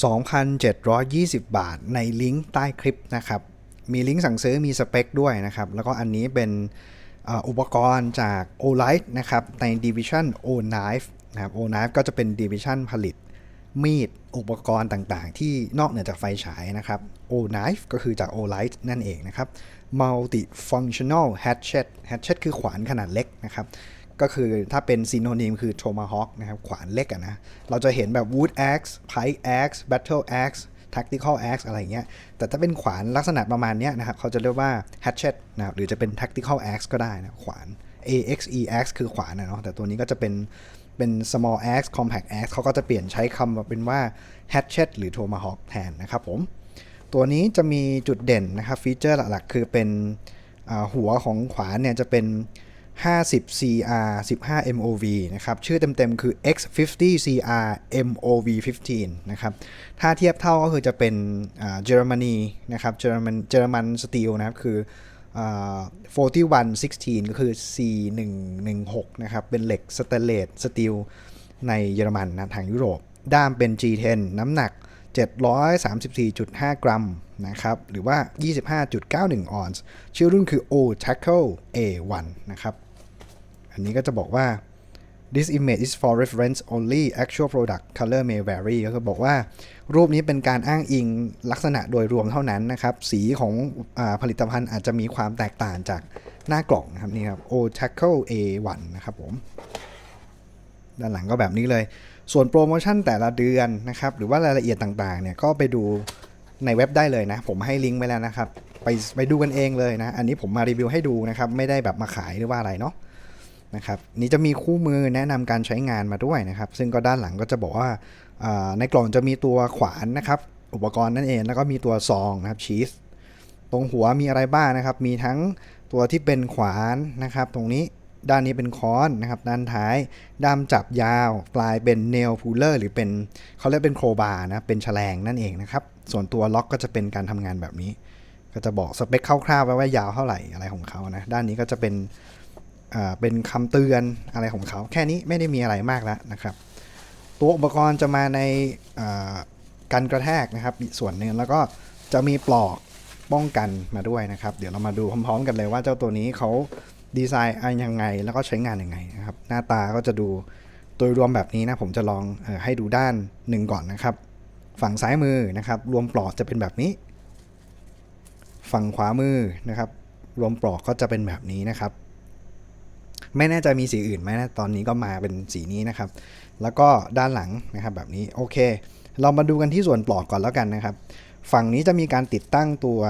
2,720 บาทในลิงก์ใต้คลิปนะครับ มีลิงก์สั่งซื้อมีสเปคด้วยนะครับ แล้วก็อันนี้เป็นอุปกรณ์จาก o l i t นะครับ ใน Division O Knife นะครับ O Knife ก็จะเป็น Division ผลิต มีดอุปกรณ์ต่างๆ ที่นอกเหนือจากไฟฉายนะครับ O Knife ก็คือจาก O Light นั่นเองนะครับ Multi Functional Hatchet Hatchet คือขวานขนาดเล็กนะครับ ก็คือถ้าเป็นซีโนนิมคือ Tomahawk นะครับขวานเล็กอะนะ เราจะเห็นแบบ Wood Axe Pike Axe Battle Axe Tactical Axe อะไรอย่างเงี้ย แต่ถ้าเป็นขวานลักษณะประมาณเนี้ยนะครับเขาจะเรียกว่า Hatchet นะครับหรือจะเป็น Tactical Axe ก็ได้นะขวาน AXE Axe คือขวานนะเนาะแต่ตัวนี้ก็จะเป็นเป็น small axe compact axe เขาก็จะเปลี่ยนใช้คำเป็นว่า hatchet หรือ tomahawk แทนนะครับผม ตัวนี้จะมีจุดเด่นนะครับฟีเจอร์หลักๆ คือเป็นหัวของขวานเนี่ยจะเป็น 50 CR 15 MOV นะครับ ชื่อเต็มๆ คือ X50 CR MOV 15 นะครับ ถ้าเทียบเท่าก็คือจะเป็นเยอรมนีนะครับเยอรมันเยอรมันสตีลนะครับ คือ41 16 ก็คือ C116 นะครับ เป็นเหล็กสเตนเลสสตีลในเยอรมันนะทางยุโรป ด้ามเป็น G10 น้ำหนัก 734.5 กรัมนะครับ หรือว่า 25.91 ออนซ์ ชื่อรุ่นคือ O Tackle A1 นะครับ อันนี้ก็จะบอกว่า this image is for reference only actual product color may vary ก็คือบอกว่า รูปนี้เป็นการอ้างอิงลักษณะโดยรวมเท่านั้นนะครับ สีของอผลิตภัณฑ์อาจจะมีความแตกต่างจากหน้ากล่องนะครับนี่ครับ O Tackle A1 นะครับผม ด้านหลังก็แบบนี้เลย ส่วนโปรโมชั่นแต่ละเดือนนะครับหรือว่ารายละเอียดต่างๆเนี่ยก็ไปดูในเว็บได้เลยนะ ผมให้ลิงก์ไว้แล้วนะครับ ไปไปดูกันเองเลยนะ อันนี้ผมมารีวิวให้ดูนะครับ ไม่ได้แบบมาขายหรือว่าอะไรเนาะนะครับนี่จะมีคู่มือแนะนำการใช้งานมาด้วยนะครับ ซึ่งก็ด้านหลังก็จะบอกว่าในกล่องจะมีตัวขวานนะครับ อุปกรณ์นั่นเองแล้วก็มีตัวซองนะครับชีสตรงหัวมีอะไรบ้างนะครับ มีทั้งตัวที่เป็นขวานนะครับ ตรงนี้ ด้านนี้เป็นค้อนนะครับ ด้านท้ายด้ามจับยาว ปลายเป็นเนลพูลเลอร์หรือเป็นเขาเรียกเป็นโครบาร์นะ เป็นแฉลงนั่นเองนะครับ ส่วนตัวล็อกก็จะเป็นการทำงานแบบนี้ ก็จะบอกสเปคคร่าวๆไว้ว่ายาวเท่าไหร่อะไรของเขานะ ด้านนี้ก็จะเป็นอ่าเป็นคำเตือนอะไรของเขา แค่นี้ไม่ได้มีอะไรมากแล้วนะครับ ตัวอุปกรณ์จะมาในอ่ากันกระแทกนะครับส่วนหนึ่งแล้วก็จะมีปลอกป้องกันมาด้วยนะครับ เดี๋ยวเรามาดูพร้อมๆกันเลยว่าเจ้าตัวนี้เขา ดีไซน์ยังไง แล้วก็ใช้งานยังไงนะครับ หน้าตาก็จะดูโดยรวมแบบนี้นะ ผมจะลองออให้ดูด้านหนึ่งก่อนนะครับ ฝั่งซ้ายมือนะครับ รวมปลอกจะเป็นแบบนี้ ฝั่งขวามือนะครับ รวมปลอกก็จะเป็นแบบนี้นะครับ ไม่แน่ใจมีสีอื่นไหมนะ ตอนนี้ก็มาเป็นสีนี้นะครับ แล้วก็ด้านหลังนะครับแบบนี้ โอเค เรามาดูกันที่ส่วนปลอกก่อนแล้วกันนะครับ ฝั่งนี้จะมีการติดตั้งตัว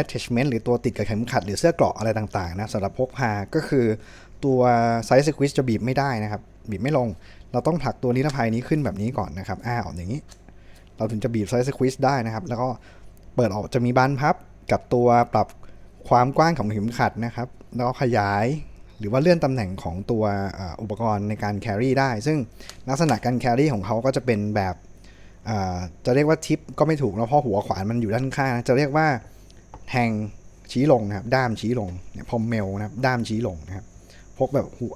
attachment หรือตัวติดกับเข็มขัด หรือเสื้อเกราะอะไรต่างๆนะสำหรับพกพาก็คือตัวไซส์สควิชจะบีบไม่ได้นะครับ บีบไม่ลง เราต้องผลักตัวนิรภัยนี้ขึ้นแบบนี้ก่อนนะครับอ้าวอย่างนี้ เราถึงจะบีบไซส์สควิชได้นะครับ แล้วก็เปิดออกจะมีบานพับกับตัวปรับความกว้างของเข็มขัดนะครับ แล้วก็ขยายหรือว่าเลื่อนตำแหน่งของตัวอุปกรณ์ในการแครี่ได้ ซึ่งลักษณะการแครี่ของเขาก็จะเป็นแบบ จะเรียกว่าทิปก็ไม่ถูกนะเพราะหัวขวานมันอยู่ด้านข้างจะเรียกว่าแทงชี้ลงนะครับ ด้ามชี้ลงเนี่ยพอมเมลนะครับ ด้ามชี้ลงนะครับพกแบบหู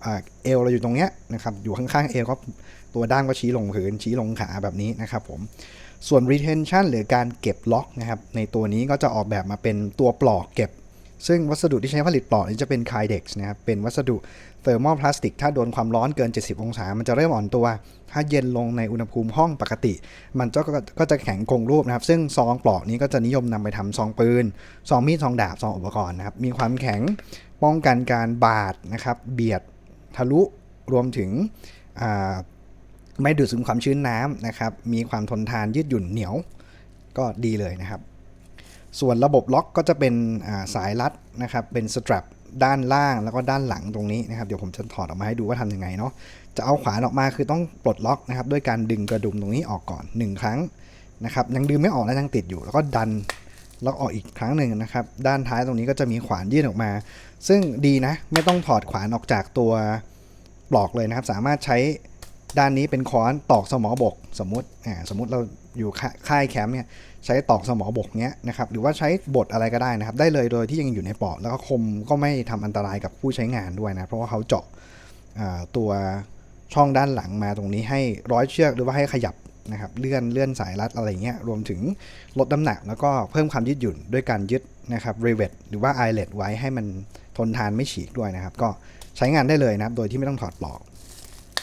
เอวเราอยู่ตรงเนี้ยนะครับ อยู่ข้างๆเอวก็ตัวด้ามก็ชี้ลงพื้นชี้ลงขาแบบนี้นะครับผมส่วน retention หรือการเก็บล็อกนะครับ ในตัวนี้ก็จะออกแบบมาเป็นตัวปลอกเก็บ ซึ่งวัสดุที่ใช้ผลิตปลอกนี้จะเป็น Kydex นะครับ เป็นวัสดุเทอร์โมพลาสติก ถ้าโดนความร้อนเกิน 70 องศา มันจะเริ่มอ่อนตัว ถ้าเย็นลงในอุณหภูมิห้องปกติ มันก็ก็จะแข็งคงรูปนะครับ ซึ่งซองปลอกนี้ก็จะนิยมนำไปทำซองปืน ซองมีด ซองดาบ ซองอุปกรณ์นะครับ มีความแข็ง ป้องกันการบาดนะครับ เบียด ทะลุ รวมถึงไม่ดูดซึมความชื้นน้ำนะครับ มีความทนทานยืดหยุ่นเหนียว ก็ดีเลยนะครับ ส่วนระบบล็อกก็จะเป็นสายรัดนะครับเป็นสตรัปด้านล่างแล้วก็ด้านหลังตรงนี้นะครับเดี๋ยวผมจะถอดออกมาให้ดูว่าทำยังไงเนาะจะเอาขวานออกมาคือต้องปลดล็อกนะครับด้วยการดึงกระดุมตรงนี้ออกก่อน 1 ครั้งนะครับยังดึงไม่ออกนะยังติดอยู่ แล้วก็ดันล็อกออกอีกครั้งหนึ่งนะครับด้านท้ายตรงนี้ก็จะมีขวานยื่นออกมา ซึ่งดีนะไม่ต้องถอดขวานออกจากตัวปลอกเลยนะครับ สามารถใช้ด้านนี้เป็นค้อนตอกสมอบก สมมติอ่าสมมติเราอยู่ค่ายแคมป์เนี่ย ใช้ตอกสมอบกเนี้ยนะครับหรือว่าใช้บดอะไรก็ได้นะครับ ได้เลยโดยที่ยังอยู่ในปลอกแล้วก็คมก็ไม่ทำอันตรายกับผู้ใช้งานด้วยนะเพราะว่าเขาเจาะตัวช่องด้านหลังมาตรงนี้ให้ร้อยเชือกหรือว่าให้ขยับนะครับเลื่อนเลื่อนสายรัดอะไรเงี้ยรวมถึงลดน้ำหนักแล้วก็เพิ่มความยืดหยุ่นด้วยการยึดนะครับรีเวทหรือว่า i อ l e t ไว้ให้มันทนทานไม่ฉีกด้วยนะครับ ก็ใช้งานได้เลยนะครับ โดยที่ไม่ต้องถอดปลอก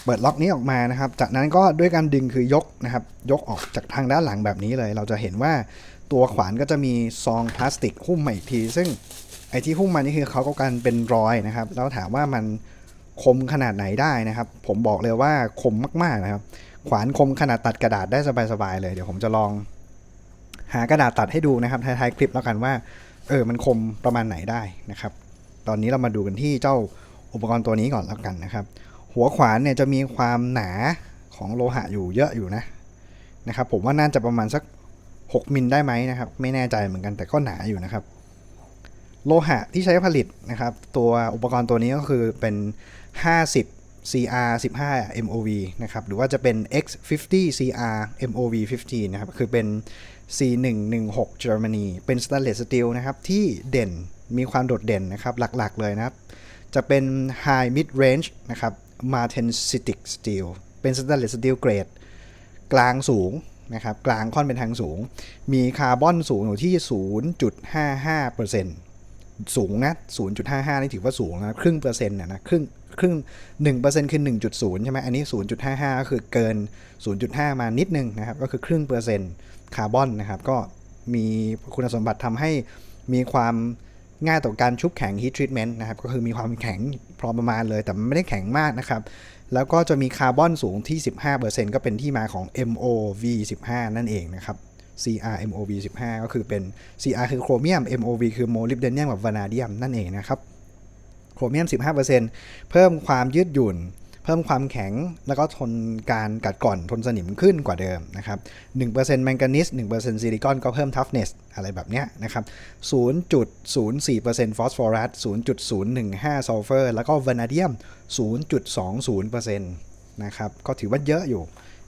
เปิดล็อกนี้ออกมานะครับ จากนั้นก็ด้วยการดึงคือยกนะครับ ยกออกจากทางด้านหลังแบบนี้เลย เราจะเห็นว่าตัวขวานก็จะมีซองพลาสติกหุ้มมาอีกที ซึ่งไอ้ที่หุ้มมานี่คือเขาก็การเป็นรอยนะครับ แล้วถามว่ามันคมขนาดไหนได้นะครับ ผมบอกเลยว่าคมมากๆนะครับ ขวานคมขนาดตัดกระดาษได้สบายๆเลย เดี๋ยวผมจะลอง หากระดาษตัดให้ดูนะครับท้ายๆคลิปแล้วกันว่า เออ มันคมประมาณไหนได้นะครับ ตอนนี้เรามาดูกันที่เจ้าอุปกรณ์ตัวนี้ก่อนแล้วกันนะครับ หัวขวานเนี่ยจะมีความหนาของโลหะอยู่เยอะอยู่นะนะครับ ผมว่าน่าจะประมาณสัก 6 มิลได้ไหมนะครับ ไม่แน่ใจเหมือนกันแต่ก็หนาอยู่นะครับ โลหะที่ใช้ผลิตนะครับ ตัวอุปกรณ์ตัวนี้ก็คือเป็น 50 CR 15 MOV นะครับ หรือว่าจะเป็น X50 CR MOV 15นะครับ คือเป็น C116 Germany เป็น stainless steel นะครับ ที่เด่น มีความโดดเด่นนะครับ หลักๆเลยนะครับ จะเป็น high mid range นะครับ martensitic steel เป็น stainless steel grade กลางสูงนะครับกลางค่อนเป็นทางสูง มีคาร์บอนสูงอยู่ที่ 0.55%สูงนะ 0.55 นี่ถือว่าสูงนะครึ่งเปอร์เซ็นต์นะนะครึ่งครึ่ง1%คือ 1.0 ใช่ไหมอันนี้ 0.55 ก็คือเกิน 0.5 มานิดนึงนะครับ ก็คือครึ่งเปอร์เซ็นต์คาร์บอนนะครับ ก็มีคุณสมบัติทำให้มีความง่ายต่อการชุบแข็ง heat treatment นะครับ ก็คือมีความแข็ง พอประมาณเลยแต่มันไม่ได้แข็งมากนะครับ แล้วก็จะมีคาร์บอนสูงที่ 15%ก็เป็นที่มาของ MOV15 นั่นเองนะครับ CR MOV15 ก็คือเป็น CR คือโครเมียม MOV คือโมลิบเดเนียมกับวานาเดียมนั่นเองนะครับ โครเมียม 15%เพิ่มความยืดหยุ่น พิ่มความแข็งแล้วก็ทนการกัดกร่อนทนสนิมขึ้นกว่าเดิมนะครับ1%แมงกานีส1%ซิลิคอนก็เพิ่มทัฟเนสอะไรแบบเนี้ยนะครับ0.04%ฟอสฟอรัส0.015ซัลเฟอร์แล้วก็วานาเดียม 0.20%นะครับก็ถือว่าเยอะอยู่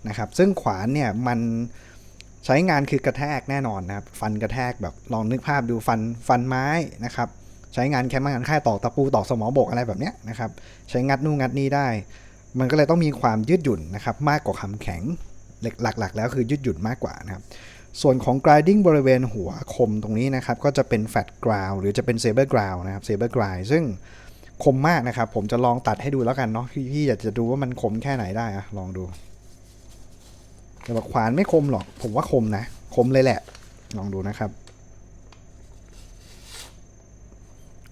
นะครับซึ่งขวานเนี่ยมันใช้งานคือกระแทกแน่นอนนะครับฟันกระแทกแบบลองนึกภาพดูฟันฟันไม้นะครับใช้งานแค่มางานค่ายตอกตะปูตอกสมอบกอะไรแบบเนี้ยนะครับใช้งัดนู่นงัดนี่ได้ มันก็เลยต้องมีความยืดหยุ่นนะครับมากกว่าคำแข็งหลักๆ แล้วคือยืดหยุ่นมากกว่านะครับส่วนของ grinding บริเวณหัวคมตรงนี้นะครับ ก็จะเป็น fat ground หรือจะเป็น saber ground นะครับ saber grind ซึ่งคมมากนะครับ ผมจะลองตัดให้ดูแล้วกันเนาะพี่พี่อยากจะดูว่ามันคมแค่ไหนได้อะลองดูแต่บอกขวานไม่คมหรอก ผมว่าคมนะ คมเลยแหละ ลองดูนะครับ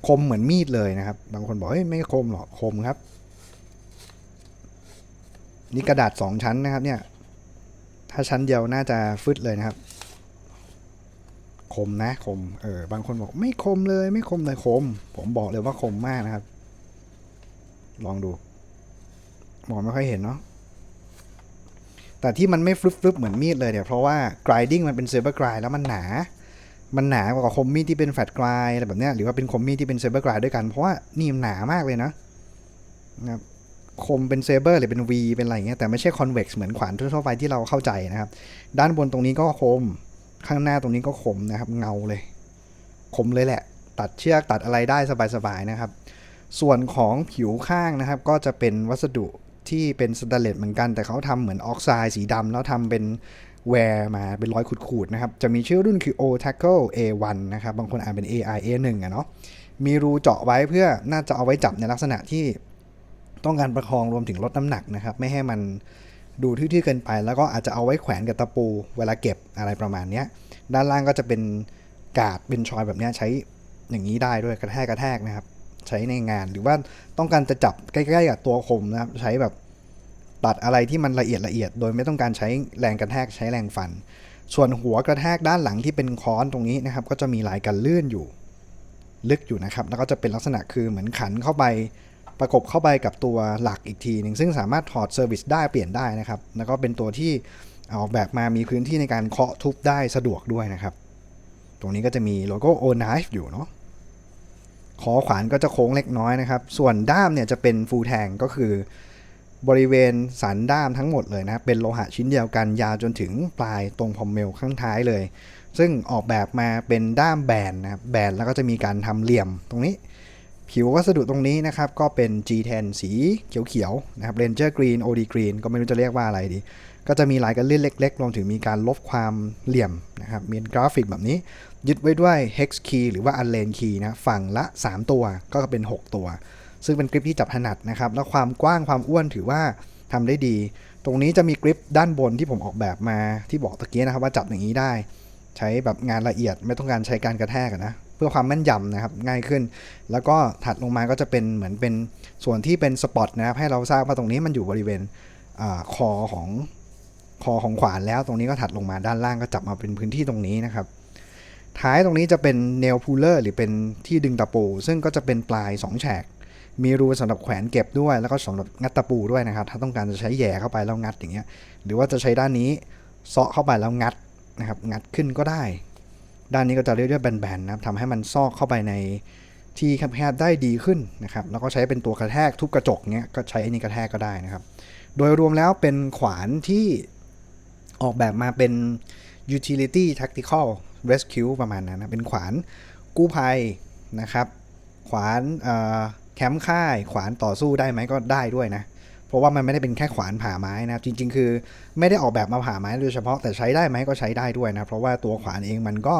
คมเหมือนมีดเลยนะครับ บางคนบอกเฮ้ยไม่คมหรอกคมครับ นี่กระดาษสองชั้นนะครับเนี่ย ถ้าชั้นเดียวน่าจะฟึดเลยนะครับ คมนะคม เออ บางคนบอกไม่คมเลย ไม่คมเลยคม ผมบอกเลยว่าคมมากนะครับ ลองดู มองไม่ค่อยเห็นเนาะ แต่ที่มันไม่ฟลุปๆเหมือนมีดเลยเนี่ย เพราะว่า grinding มันเป็น saber grind แล้วมันหนา มันหนากว่าคมมีดที่เป็น fat grind อะไรแบบเนี้ย หรือว่าเป็นคมมีดที่เป็น saber grind ด้วยกัน เพราะว่านี่มันหนามากเลยนะนะครับ คมเป็น saber หรือเป็น V เป็นอะไรอย่างเงี้ยแต่ไม่ใช่ convex เหมือนขวานทั่วไปที่เราเข้าใจนะครับ ด้านบนตรงนี้ก็คม ข้างหน้าตรงนี้ก็คมนะครับ เงาเลย คมเลยแหละ ตัดเชือกตัดอะไรได้สบายๆนะครับ ส่วนของผิวข้างนะครับ ก็จะเป็นวัสดุที่เป็นสแตนเลสเหมือนกัน แต่เขาทำเหมือนออกไซด์สีดำแล้วทำเป็นแวร์มาเป็นรอยขูดๆนะครับ จะมีชื่อรุ่นคือ O Tackle A1 นะครับ บางคนอ่านเป็น AI A1 อะเนาะมีรูเจาะไว้เพื่อน่าจะเอาไว้จับในลักษณะที่ ต้องการประคองรวมถึงลดน้ำหนักนะครับ ไม่ให้มันดูทื่อๆเกินไป แล้วก็อาจจะเอาไว้แขวนกับตะปู เวลาเก็บอะไรประมาณนี้ด้านล่างก็จะเป็นกาดเป็นชอยแบบนี้ใช้อย่างนี้ได้ด้วยกระแทกกระแทกนะครับ ใช้ในงานหรือว่าต้องการจะจับใกล้ๆกับตัวคมนะครับใช้แบบตัดอะไรที่มันละเอียดละเอียด โดยไม่ต้องการใช้แรงกระแทกใช้แรงฟัน ส่วนหัวกระแทกด้านหลังที่เป็นค้อนตรงนี้นะครับ ก็จะมีลายกันลื่นอยู่ ลึกอยู่นะครับ แล้วก็จะเป็นลักษณะคือเหมือนขันเข้าไป ประกบเข้าไปกับตัวหลักอีกทีหนึ่งซึ่งสามารถถอดเซอร์วิสได้เปลี่ยนได้นะครับ แล้วก็เป็นตัวที่ออกแบบมามีพื้นที่ในการเคาะทุบได้สะดวกด้วยนะครับ ตรงนี้ก็จะมีโลโก้ O Knife อยู่เนาะคอขวานก็จะโค้งเล็กน้อยนะครับ ส่วนด้ามเนี่ยจะเป็นฟูลแทงก็คือบริเวณสันด้ามทั้งหมดเลยนะครับเป็นโลหะชิ้นเดียวกันยาวจนถึงปลายตรงพอมเมลข้างท้ายเลย ซึ่งออกแบบมาเป็นด้ามแบนนะครับแบนแล้วก็จะมีการทำเหลี่ยมตรงนี้ ผิววัสดุตรงนี้นะครับ ก็เป็น G10 สีเขียวๆนะครับ Ranger Green OD Green ก็ไม่รู้จะเรียกว่าอะไรดี ก็จะมีลายกันเลื่อนเล็กๆรวมถึงมีการลบความเหลี่ยมนะครับมีกราฟิกแบบนี้ ยึดไว้ด้วย hex key หรือว่า unlain key นะฝั่งละ 3 ตัวก็เป็น 6 ตัว ซึ่งเป็นกริปที่จับถนัดนะครับ แล้วความกว้างความอ้วนถือว่าทำได้ดี ตรงนี้จะมีกริปด้านบนที่ผมออกแบบมาที่บอกตะกี้นะครับว่าจับอย่างนี้ได้ ใช้แบบงานละเอียดไม่ต้องการใช้การกระแทกนะ พื่อความแม่นยำนะครับง่ายขึ้น แล้วก็ถัดลงมาก็จะเป็นเหมือนเป็นส่วนที่เป็นสปอตนะครับให้เราทราบว่าตรงนี้มันอยู่บริเวณอคอของคอของขวานแล้วตรงนี้ก็ถัดลงมาด้านล่างก็จับมาเป็นพื้นที่ตรงนี้นะครับ ท้ายตรงนี้จะเป็นเนลพูลเลอร์หรือเป็นที่ดึงตะปู ซึ่งก็จะเป็นปลาย 2 แฉก มีรูสำหรับแขวนเก็บด้วย แล้วก็สำหรับงัดตะปูด้วยนะครับ ถ้าต้องการจะใช้แหย่เข้าไปแล้วงัดอย่างเงี้ย หรือว่าจะใช้ด้านนี้เซาะเข้าไปแล้วงัดนะครับ งัดขึ้นก็ได้ ด้านนี้ก็จะเรียกว่าแบนๆนะครับทำให้มันซอกเข้าไปในที่แคบๆได้ดีขึ้นนะครับ แล้วก็ใช้เป็นตัวกระแทกทุบกระจกเงี้ยก็ใช้อันนี้กระแทกก็ได้นะครับ โดยรวมแล้วเป็นขวานที่ออกแบบมาเป็น utility tactical rescue ประมาณนั้นนะ เป็นขวานกู้ภัยนะครับ ขวานแคมป์ค่าย ขวานต่อสู้ได้ไหมก็ได้ด้วยนะ เพราะว่ามันไม่ได้เป็นแค่ขวานผ่าไม้นะครับจริง ๆ คือไม่ได้ออกแบบมาผ่าไม้โดยเฉพาะแต่ใช้ได้ไหมก็ใช้ได้ด้วยนะเพราะว่าตัวขวานเองมันก็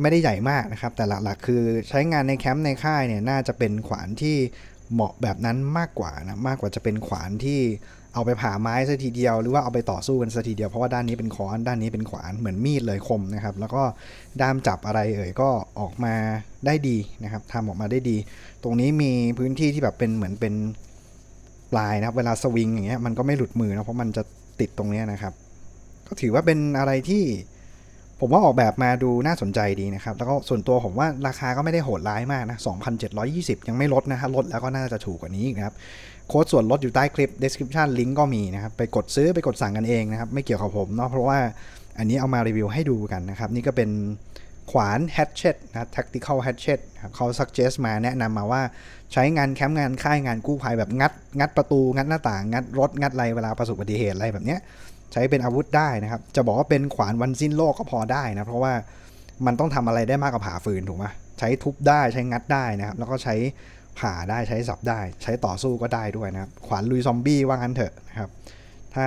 ไม่ได้ใหญ่มากนะครับ แต่หลักๆคือใช้งานในแคมป์ในค่ายเนี่ยน่าจะเป็นขวานที่เหมาะแบบนั้นมากกว่านะมากกว่าจะเป็นขวานที่เอาไปผ่าไม้ซะทีเดียว หรือว่าเอาไปต่อสู้กันซะทีเดียวเพราะว่าด้านนี้เป็นค้อนด้านนี้เป็นขวานเหมือนมีดเลยคมนะครับ แล้วก็ด้ามจับอะไรเอ่ยก็ออกมาได้ดีนะครับทำออกมาได้ดี ตรงนี้มีพื้นที่ที่แบบเป็นเหมือนเป็น ลายนะครับ เวลาสวิงอย่างเงี้ยมันก็ไม่หลุดมือนะเพราะมันจะติดตรงเนี้ยนะครับ ก็ถือว่าเป็นอะไรที่ผมว่าออกแบบมาดูน่าสนใจดีนะครับ แล้วก็ส่วนตัวผมว่าราคาก็ไม่ได้โหดร้ายมากนะ2,720 ยังไม่ลดนะฮะลดแล้วก็น่าจะถูกกว่านี้อีกนะครับ โค้ดส่วนลดอยู่ใต้คลิป description ลิงก์ก็มีนะครับ ไปกดซื้อไปกดสั่งกันเองนะครับ ไม่เกี่ยวกับผมเนาะเพราะว่าอันนี้เอามารีวิวให้ดูกันนะครับ นี่ก็เป็น ขวาน hatchet นะ tactical hatchet เขา suggest มาแนะนำมาว่าใช้งานแคมป์งานค่ายงานกู้ภัยแบบงัด งัดประตูงัดหน้าต่าง งัดรถ งัดอะไรเวลาประสบอุบัติเหตุอะไรแบบเนี้ยใช้เป็นอาวุธได้นะครับ จะบอกว่าเป็นขวานวันสิ้นโลกก็พอได้นะเพราะว่ามันต้องทำอะไรได้มากกว่าผ่าฟืนถูกไหมใช้ทุบได้ใช้งัดได้นะครับ แล้วก็ใช้ผ่าได้ใช้สับได้ ใช้ต่อสู้ก็ได้ด้วยนะครับ ขวานลุยซอมบี้ว่างั้นเถอะนะครับ ถ้า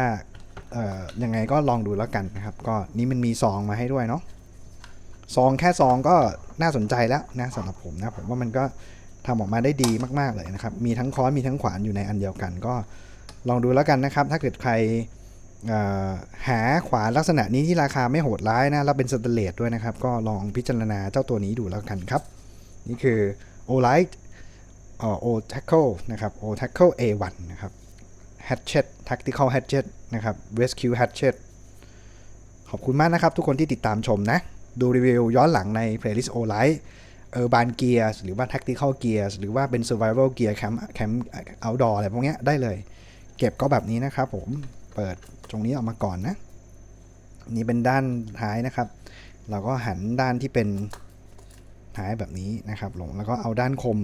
เอ่ยังไงก็ลองดูแล้วกันนะครับ ก็นี่มันมีซองมาให้ด้วยเนาะ ซองแค่ซองก็น่าสนใจแล้วนะสำหรับผมนะผมว่ามันก็ทำออกมาได้ดีมาก ๆ เลยนะครับ มีทั้งค้อนมีทั้งขวานอยู่ในอันเดียวกัน ก็ลองดูแล้วกันนะครับ ถ้าเกิดใครหาขวานลักษณะนี้ที่ราคาไม่โหดร้ายนะ แล้วเป็นสแตเลสด้วยนะครับ ก็ลองพิจารณาเจ้าตัวนี้ดูแล้วกันครับ นี่คือ o l i g h t เอ่อ O Tackle นะครับ O Tackle A1 นะครับ Hatchet Tactical Hatchet นะครับ Rescue Hatchet ขอบคุณมากนะครับทุกคนที่ติดตามชมนะ ดูรีวิวย้อนหลังใน playlist o l i g h t Urban Gears หรือว่า Tactical Gears หรือว่าเป็น Survival Gear Camp Camp Outdoor อะไรพวกเนี้ยได้เลย เก็บก็แบบนี้นะครับผมเปิดตรงนี้ออกมาก่อนนะ นี่เป็นด้านท้ายนะครับ เราก็หันด้านที่เป็นท้ายแบบนี้นะครับลงแล้วก็เอาด้านคม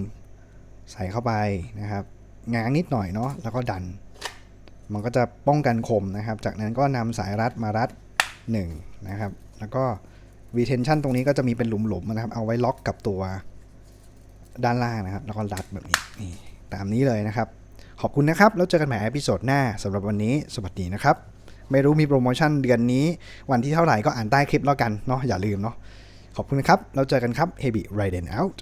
ใส่เข้าไปนะครับง้างนิดหน่อยเนาะแล้วก็ดัน มันก็จะป้องกันคมนะครับ จากนั้นก็นำสายรัดมารัด1นะครับ แล้วก็ retention ตรงนี้ก็จะมีเป็นหลุมๆนะครับ เอาไว้ล็อกกับตัวด้านล่างนะครับ แล้วก็รัดแบบนี้นี่ตามนี้เลยนะครับ ขอบคุณนะครับ แล้วเจอกันใหม่อพิโซดหน้าสำหรับวันนี้สวัสดีนะครับ ไม่รู้มีโปรโมชั่นเดือนนี้ วันที่เท่าไหร่ก็อ่านใต้คลิปแล้วกันเนาะอย่าลืมเนาะขอบคุณนะครับแล้วเจอกันครับ Heavy Raiden out